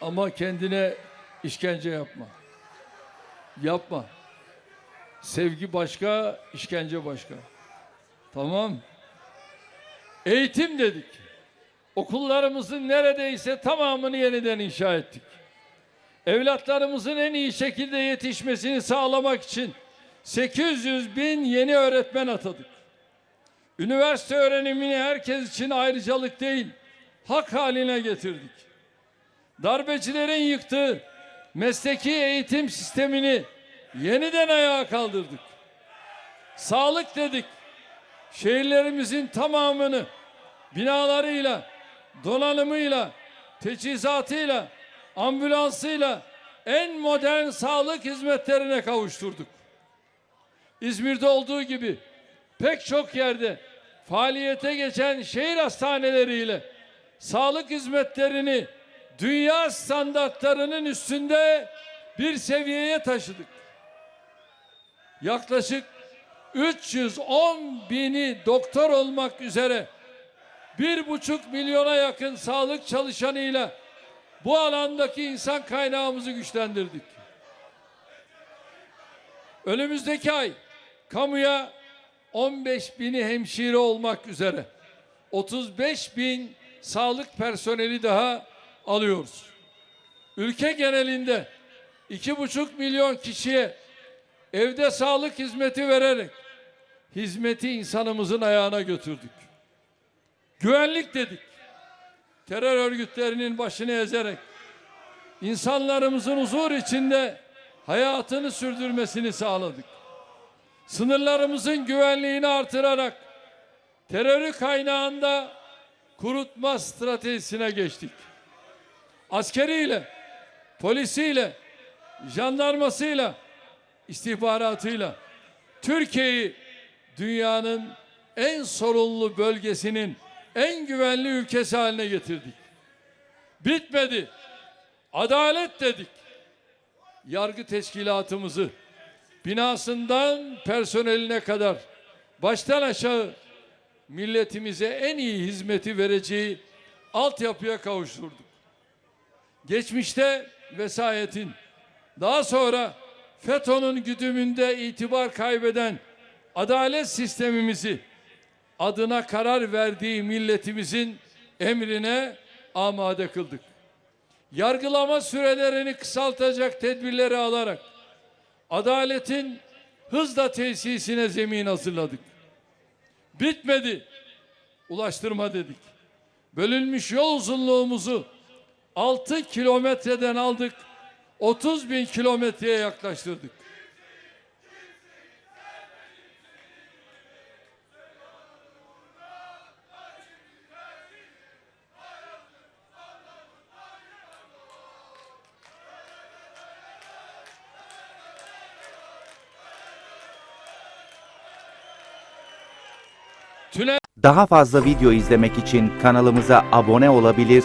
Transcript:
Ama kendine işkence yapma. Yapma. Sevgi başka, işkence başka. Tamam. Eğitim dedik. Okullarımızın neredeyse tamamını yeniden inşa ettik. Evlatlarımızın en iyi şekilde yetişmesini sağlamak için 800 bin yeni öğretmen atadık. Üniversite öğrenimini herkes için ayrıcalık değil, hak haline getirdik. Darbecilerin yıktığı mesleki eğitim sistemini yeniden ayağa kaldırdık. Sağlık dedik. Şehirlerimizin tamamını binalarıyla, donanımıyla, teçhizatıyla, ambulansıyla en modern sağlık hizmetlerine kavuşturduk. İzmir'de olduğu gibi pek çok yerde faaliyete geçen şehir hastaneleriyle sağlık hizmetlerini dünya standartlarının üstünde bir seviyeye taşıdık. Yaklaşık 310 bini doktor olmak üzere bir buçuk milyona yakın sağlık çalışanıyla bu alandaki insan kaynağımızı güçlendirdik. Önümüzdeki ay kamuya 15 bini hemşire olmak üzere 35 bin sağlık personeli daha alıyoruz. Ülke genelinde iki buçuk milyon kişiye evde sağlık hizmeti vererek hizmeti insanımızın ayağına götürdük. Güvenlik dedik. Terör örgütlerinin başını ezerek insanlarımızın huzur içinde hayatını sürdürmesini sağladık. Sınırlarımızın güvenliğini artırarak terörü kaynağında kurutma stratejisine geçtik. Askeriyle, polisiyle, jandarmasıyla, istihbaratıyla Türkiye'yi dünyanın en sorunlu bölgesinin en güvenli ülkesi haline getirdik. Bitmedi. Adalet dedik. Yargı teşkilatımızı binasından personeline kadar baştan aşağı milletimize en iyi hizmeti vereceği altyapıya kavuşturduk. Geçmişte vesayetin, daha sonra FETÖ'nün güdümünde itibar kaybeden adalet sistemimizi adına karar verdiği milletimizin emrine amade kıldık. Yargılama sürelerini kısaltacak tedbirleri alarak adaletin hızla tesisine zemin hazırladık. Bitmedi. Ulaştırma dedik. Bölünmüş yol uzunluğumuzu 6 kilometreden aldık. 30 bin kilometreye yaklaştırdık. Daha fazla video izlemek için kanalımıza abone olabilir,